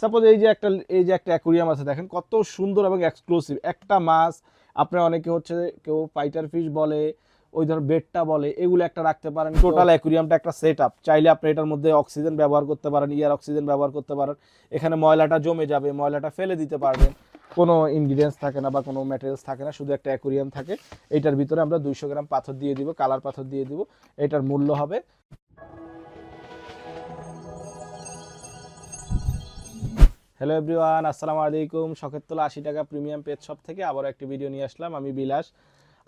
Suppose এই যে একটা এই যে একটা অ্যাকুরিয়াম আছে দেখেন কত সুন্দর এবং এক্সক্লুসিভ একটা মাছ আপনার অনেকে হচ্ছে কেউ ফাইটার ফিশ বলে ওই ধর বেডটা বলে এগুলো একটা রাখতে পারেন। টোটাল অ্যাকুরিয়ামটা একটা সেট আপ চাইলে আপনি এটার মধ্যে অক্সিজেন ব্যবহার করতে পারেন ইয়ার অক্সিজেন ব্যবহার করতে পারেন। এখানে ময়লাটা জমে যাবে ময়লাটা ফেলে দিতে পারবেন। কোনো ইনগ্রিডিয়েন্টস থাকে না বা কোনো ম্যাটেরিয়ালস থাকে না শুধু একটা অ্যাকুরিয়াম থাকে। এটার ভিতরে আমরা দুইশো গ্রাম পাথর দিয়ে দিব কালার পাথর দিয়ে দিব। এটার মূল্য হবে হ্যালো এভরিওয়ান আসসালামু আলাইকুম। শখের আশি টাকা প্রিমিয়াম পেজ শপ থেকে আবার একটি ভিডিও নিয়ে আসলাম। আমি বিলাস।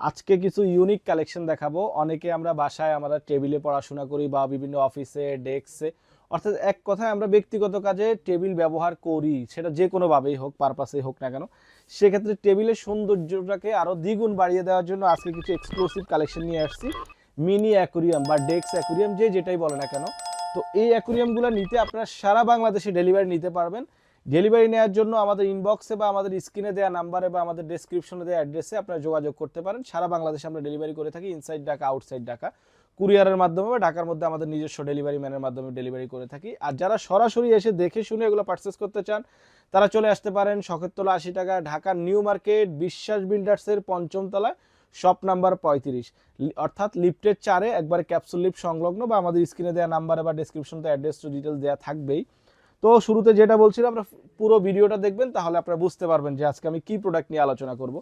আজকে কিছু ইউনিক কালেকশন দেখাবো। অনেকে আমরা বাসায় আমরা টেবিলে পড়াশোনা করি বা বিভিন্ন অফিসে ডেস্কে অর্থাৎ এক কথায় আমরা ব্যক্তিগত কাজে টেবিল ব্যবহার করি। সেটা যে কোনোভাবেই হোক পারপাসেই হোক না কেন। সেক্ষেত্রে টেবিলের সৌন্দর্যটাকে আরও দ্বিগুণ বাড়িয়ে দেওয়ার জন্য আজকে কিছু এক্সক্লুসিভ কালেকশন নিয়ে আসছি। মিনি অ্যাকুরিয়াম বা ডেক্স অ্যাকুরিয়াম যে যেটাই বলে না কেন। তো এই অ্যাকুরিয়ামগুলো নিতে আপনারা সারা বাংলাদেশে ডেলিভারি নিতে পারবেন। ডেলিভারি নেওয়ার জন্য আমাদের ইনবক্সে বা আমাদের স্ক্রিনে দেওয়া নাম্বারে বা আমাদের ডেসক্রিপশনে দেওয়া অ্যাড্রেসে আপনারা যোগাযোগ করতে পারেন। সারা বাংলাদেশে আমরা ডেলিভারি করে থাকি ইনসাইড ঢাকা আউটসাইড ঢাকা। কুরিয়ারের মাধ্যমে বা ঢাকার মধ্যে আমাদের নিজস্ব ডেলিভারি ম্যানের মাধ্যমে ডেলিভারি করে থাকি। আর যারা সরাসরি এসে দেখে শুনে এগুলো পারচেস করতে চান, তারা চলে আসতে পারেন শখের তোলা আশি টাকা ঢাকার নিউ মার্কেট, বিশ্বাস বিল্ডার্সের পঞ্চম তলায় শপ নাম্বার পঁয়ত্রিশ। অর্থাৎ লিফটের চারে একবার ক্যাপসুল লিফট সংলগ্ন বা আমাদের স্ক্রিনে দেওয়া নাম্বারে বা ডেসক্রিপশনতে অ্যাড্রেস টু ডিটেলস দেওয়া থাকবেই। তো শুরুতে যেটা বলছিলাম, আপনারা পুরো ভিডিওটা দেখবেন, তাহলে আপনারা বুঝতে পারবেন যে আজকে আমি কি প্রোডাক্ট নিয়ে আলোচনা করব।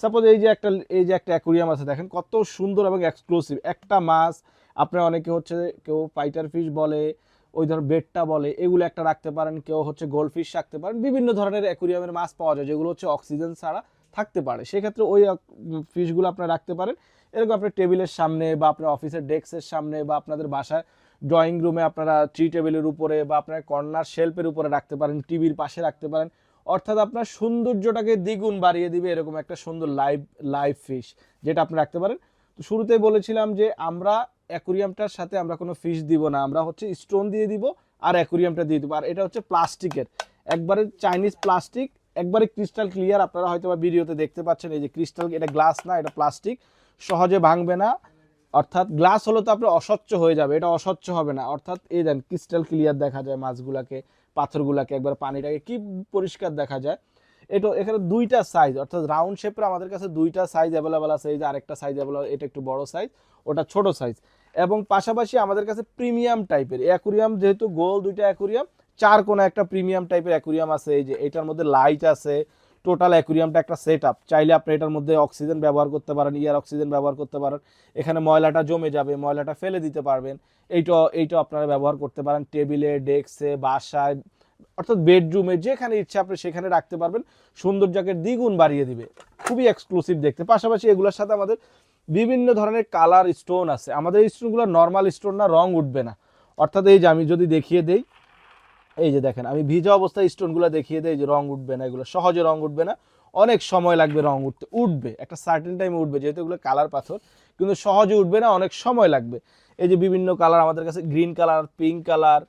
সাপোজ এই যে একটা, এই যে একটা অ্যাকুরিয়াম আছে, দেখেন কত সুন্দর এবং এক্সক্লুসিভ একটা মাছ, আপনার অনেকে হচ্ছে কেউ ফাইটার ফিশ বলে, ওই ধর বেডটা বলে, এগুলো একটা রাখতে পারেন, কেউ হচ্ছে গোল্ড ফিশ রাখতে পারেন, বিভিন্ন ধরনের অ্যাকুরিয়ামের মাছ পাওয়া যায়, যেগুলো হচ্ছে অক্সিজেন ছাড়া থাকতে পারে। সেক্ষেত্রে ওই ফিশগুলো আপনারা রাখতে পারেন। এরকম আপনার টেবিলের সামনে বা আপনার অফিসের ডেস্কের সামনে বা আপনাদের বাসায় ড্রয়িং রুমে আপনারা ট্রি টেবিলের উপরে বা আপনার কর্নার শেল্ফের উপরে রাখতে পারেন টিভির পাশে রাখতে পারেন। অর্থাৎ আপনার সৌন্দর্যটাকে দ্বিগুণ বাড়িয়ে দিবে এরকম একটা সুন্দর লাইভ লাইভ ফিশ যেটা আপনি রাখতে পারেন। তো শুরুতেই বলেছিলাম যে আমরা অ্যাকুরিয়ামটার সাথে আমরা কোনো ফিশ দিব না, আমরা হচ্ছে স্টোন দিয়ে দিব আর অ্যাকুরিয়ামটা দিয়ে দিব। আর এটা হচ্ছে প্লাস্টিকের। একবারে চাইনিজ প্লাস্টিক একবারে ক্রিস্টাল ক্লিয়ার আপনারা হয়তো বা ভিডিওতে দেখতে পাচ্ছেন, এই যে ক্রিস্টাল এটা গ্লাস না, এটা প্লাস্টিক সহজে ভাঙবে না। অর্থাৎ গ্লাস হলে তো আপনার অস্বচ্ছ হয়ে যাবে, এটা অস্বচ্ছ হবে না। অর্থাৎ এই দেন ক্রিস্টাল ক্লিয়ার দেখা যায় মাছগুলাকে, পাথরগুলাকে, একবার পানিটাকে কি পরিষ্কার দেখা যায়? এটা, এখানে দুইটা সাইজ অর্থাৎ রাউন্ড শেপের আমাদের কাছে দুইটা সাইজ অ্যাভেলেবেল আছে। এই যে আরেকটা সাইজ অ্যাভেলেবেল এটা একটু বড় সাইজ ওটা ছোট সাইজ এবং পাশাপাশি আমাদের কাছে প্রিমিয়াম টাইপের অ্যাকুরিয়াম যেহেতু গোল দুইটা অ্যাকুরিয়াম চার কোনো একটা প্রিমিয়াম টাইপের অ্যাকুরিয়াম আছে। এই যে এটার মধ্যে লাইট আছে টোটাল অ্যাকুরিয়ামটা একটা সেট আপ চাইলে আপনি এটার মধ্যে অক্সিজেন ব্যবহার করতে পারেন ইয়ার অক্সিজেন ব্যবহার করতে পারেন। এখানে ময়লাটা জমে যাবে, ময়লাটা ফেলে দিতে পারবেন। এইটা এইটা আপনারা ব্যবহার করতে পারেন টেবিলে, ডেস্কে, বাসায়, অর্থাৎ বেডরুমে, যেখানে ইচ্ছা আপনি সেখানে রাখতে পারবেন। সৌন্দর্যকে দ্বিগুণ বাড়িয়ে দিবে। খুবই এক্সক্লুসিভ দেখতে। পাশাপাশি এগুলোর সাথে আমাদের বিভিন্ন ধরনের কালার স্টোন আছে। আমাদের এই স্টোনগুলো নর্মাল স্টোন না, রং উঠবে না। অর্থাৎ এই যে আমি যদি দেখিয়ে দেই এই যে দেখেন, আমি ভিজা অবস্থায় স্টোনগুলো দেখিয়ে দেই যে রং উঠবে না, এগুলো সহজে রং উঠবে না। অনেক সময় লাগবে রং উঠতে, উঠবে, একটা সার্টেন টাইমে উঠবে, যেহেতু এগুলো কালার পাথর, কিন্তু সহজে উঠবে না, অনেক সময় লাগবে। এই যে বিভিন্ন কালার, আমাদের কাছে green colour pink colour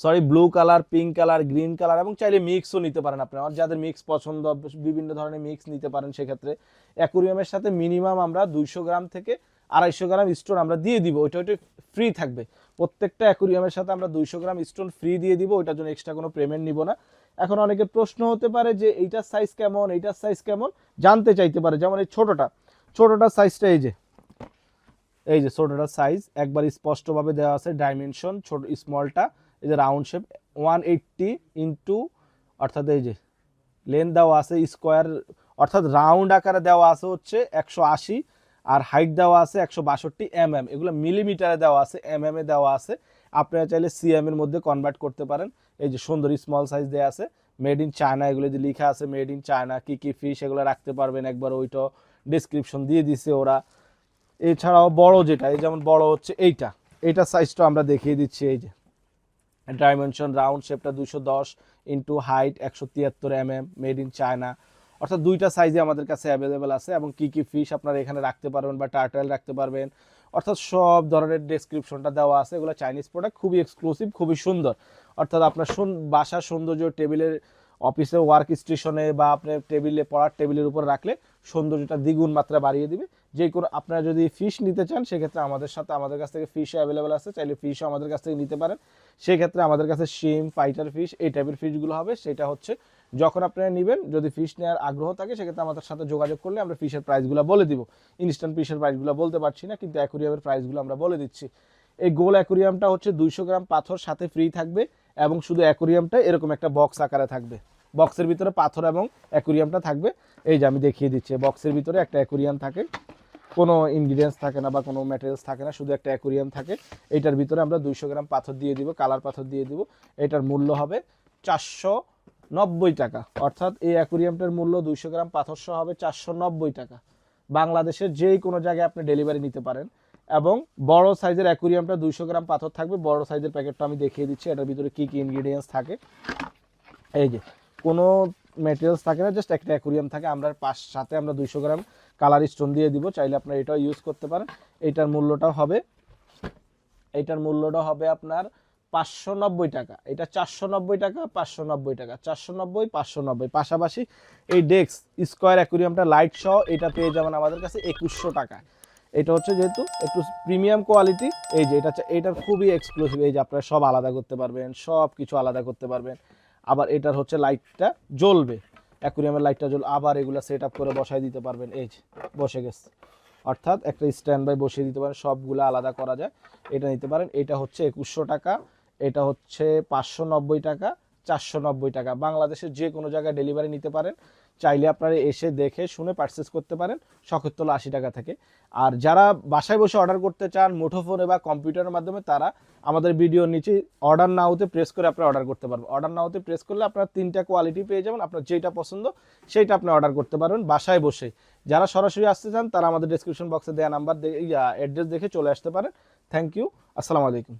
sorry blue colour pink colour green colour, এবং চাইলে মিক্সও নিতে পারেন আপনি। আমার যাদের মিক্স পছন্দ, বিভিন্ন ধরনের মিক্স নিতে পারেন সেক্ষেত্রে। অ্যাকুরিয়ামের সাথে মিনিমাম আমরা দুইশো গ্রাম থেকে আড়াইশো গ্রাম স্টোন আমরা দিয়ে দিব, ওইটা ওইটা ফ্রি থাকবে। প্রত্যেকটা অ্যাকুরিয়ামের সাথে আমরা দুইশো গ্রাম স্টোন ফ্রি দিয়ে দিব, ওইটার জন্য এক্সট্রা কোনো পেমেন্ট নিব না। এখন অনেকের প্রশ্ন হতে পারে যে, এইটার সাইজ কেমন? এইটার সাইজ কেমন? জানতে চাইতে পারে, যেমন এই ছোটোটা। ছোটোটার সাইজটা এই যে এই যে ছোটোটার সাইজ একবার স্পষ্টভাবে দেওয়া আছে ডাইমেনশন ছোট স্মলটা এই যে round shape one eighty into অর্থাৎ এই যে লেন দেওয়া আছে স্কোয়ার অর্থাৎ রাউন্ড আকারে দেওয়া আছে হচ্ছে একশো আশি আর হাইট দেওয়া আছে একশো বাষট্টি এম এম এগুলো মিলিমিটারে দেওয়া আছে এম এম এ দেওয়া আছে। আপনারা চাইলে সিএম এর মধ্যে কনভার্ট করতে পারেন। এই যে সুন্দর স্মল সাইজ দেওয়া আছে মেড ইন চায়না এগুলো যে লেখা আছে মেড ইন চায়না কী কী ফিশ এগুলো রাখতে পারবেন একবার ওইটা ডিসক্রিপশন দিয়ে দিছে ওরা। এছাড়াও বড় যেটা, এই যেমন বড় হচ্ছে এইটা এইটা সাইজটা আমরা দেখিয়ে দিচ্ছি, এই যে। ডাইমেনশন রাউন্ড শেপটা দুশো দশ ইন্টু হাইট একশো তিয়াত্তর M M made in China অর্থাৎ দুইটা সাইজে আমাদের কাছে অ্যাভেলেবেল আছে এবং কি কি ফিশ আপনারা এখানে রাখতে পারবেন বা টার্টেল রাখতে পারবেন। অর্থাৎ সব ধরনের ডেসক্রিপশনটা দেওয়া আছে। এগুলো চাইনিজ প্রোডাক্ট খুবই এক্সক্লুসিভ খুবই সুন্দর। অর্থাৎ আপনার বাসার সৌন্দর্য টেবিলের অফিসে ওয়ার্ক স্টেশনে বা আপনার টেবিলে পড়ার টেবিলের উপর রাখলে সৌন্দর্যটা দ্বিগুণ মাত্রা বাড়িয়ে দিবে। যে কোনো আপনারা যদি ফিশ নিতে চান, সেক্ষেত্রে আমাদের সাথে আমাদের কাছ থেকে ফিশ অ্যাভেলেবেল আছে। চাইলে ফিশও আমাদের কাছ থেকে নিতে পারেন। সেক্ষেত্রে আমাদের কাছে শিম ফাইটার ফিশ এই টাইপের ফিশগুলো হবে। সেটা হচ্ছে যখন আপনারা নেবেন, যদি ফিশ নেওয়ার আগ্রহ থাকে, সেক্ষেত্রে আমাদের সাথে যোগাযোগ করলে আমরা ফিশের প্রাইসগুলো বলে দিব। ইনস্ট্যান্ট ফিশের প্রাইসগুলো বলতে পারছি না, কিন্তু অ্যাকুরিয়ামের প্রাইসগুলো আমরা বলে দিচ্ছি। এই গোল অ্যাকুরিয়ামটা হচ্ছে দুইশো গ্রাম পাথর, সাথে ফ্রি থাকবে এবং শুধু অ্যাকুরিয়ামটা এরকম একটা বক্স আকারে থাকবে। বক্সের ভিতরে পাথর এবং অ্যাকুরিয়ামটা থাকবে। এই যে আমি দেখিয়ে দিচ্ছি, বক্সের ভিতরে একটা অ্যাকুরিয়াম থাকে। কোনো ইনগ্রিডিয়েন্টস থাকে না বা কোনো ম্যাটেরিয়ালস থাকে না, শুধু একটা অ্যাকুরিয়াম থাকে। এটার ভিতরে আমরা দুইশো গ্রাম পাথর দিয়ে দিব, কালার পাথর দিয়ে দিব। এটার মূল্য হবে চারশো নব্বই টাকা। অর্থাৎ এই অ্যাকুরিয়ামটার মূল্য দুইশো গ্রাম পাথর হবে চারশো নব্বই টাকা। বাংলাদেশের যেই কোনো জায়গায় আপনি ডেলিভারি নিতে পারেন। এবং বড় সাইজের অ্যাকুরিয়ামটা দুইশো গ্রাম পাথর থাকবে। বড় সাইজের প্যাকেটটা আমি দেখিয়ে দিচ্ছি, এটার ভিতরে কী কী ইনগ্রিডিয়েন্টস থাকে। এই যে কোনো ম্যাটেরিয়ালস থাকে না জাস্ট একটা অ্যাকুরিয়াম থাকে। আমরা পাশ সাথে আমরা দুইশো গ্রাম কালার স্টোন দিয়ে দিব, চাইলে আপনারা এটাও ইউজ করতে পারেন। এইটার মূল্যটা হবে এইটার মূল্যটা হবে আপনার পাঁচশো নব্বই টাকা। এটা চারশো নব্বই টাকা, পাঁচশো নব্বই টাকা। চারশো নব্বই, পাঁচশো নব্বই। পাশাপাশি এই ডেক্স স্কোয়ার অ্যাকুরিয়ামটা লাইট সহ এটা পেয়ে যাবেন আমাদের কাছে একুশশো টাকা। এটা হচ্ছে যেহেতু একটু প্রিমিয়াম কোয়ালিটি এই যে এটা এটার খুবই এক্সক্লুসিভ এই যে আপনারা সব আলাদা করতে পারবেন সব কিছু আলাদা করতে পারবেন। আবার এটার হচ্ছে লাইটটা জ্বলবে। অ্যাকুরিয়ামের লাইটটা জ্বল, আবার এগুলো সেট আপ করে বসাই দিতে পারবেন। এই বসে গেছে। অর্থাৎ একটা স্ট্যান্ড বাই বসিয়ে দিতে পারেন, সবগুলো আলাদা করা যায়। এটা নিতে পারেন, এটা হচ্ছে একুশশো টাকা, এটা হচ্ছে পাঁচশো নব্বই টাকা চারশো নব্বই টাকা। বাংলাদেশের যে কোনো জায়গায় ডেলিভারি নিতে পারেন। চাইলে আপনারা এসে দেখে শুনে পারচেস করতে পারেন শখেরতলা আশি টাকা থেকে। আর যারা বাসায় বসে অর্ডার করতে চান, মুঠোফোনে বা কম্পিউটারের মাধ্যমে, তারা আমাদের ভিডিওর নিচে অর্ডার না হতে প্রেস করে আপনারা অর্ডার করতে পারবেন। অর্ডার না হতে প্রেস করলে আপনারা তিনটা কোয়ালিটি পেয়ে যাবেন, আপনার যেটা পছন্দ সেইটা আপনি অর্ডার করতে পারবেন বাসায় বসে। যারা সরাসরি আসতে চান, তারা আমাদের ডিসক্রিপশন বক্সে দেওয়া নাম্বার অ্যাড্রেস দেখে চলে আসতে পারেন। থ্যাংক ইউ আসসালামু আলাইকুম।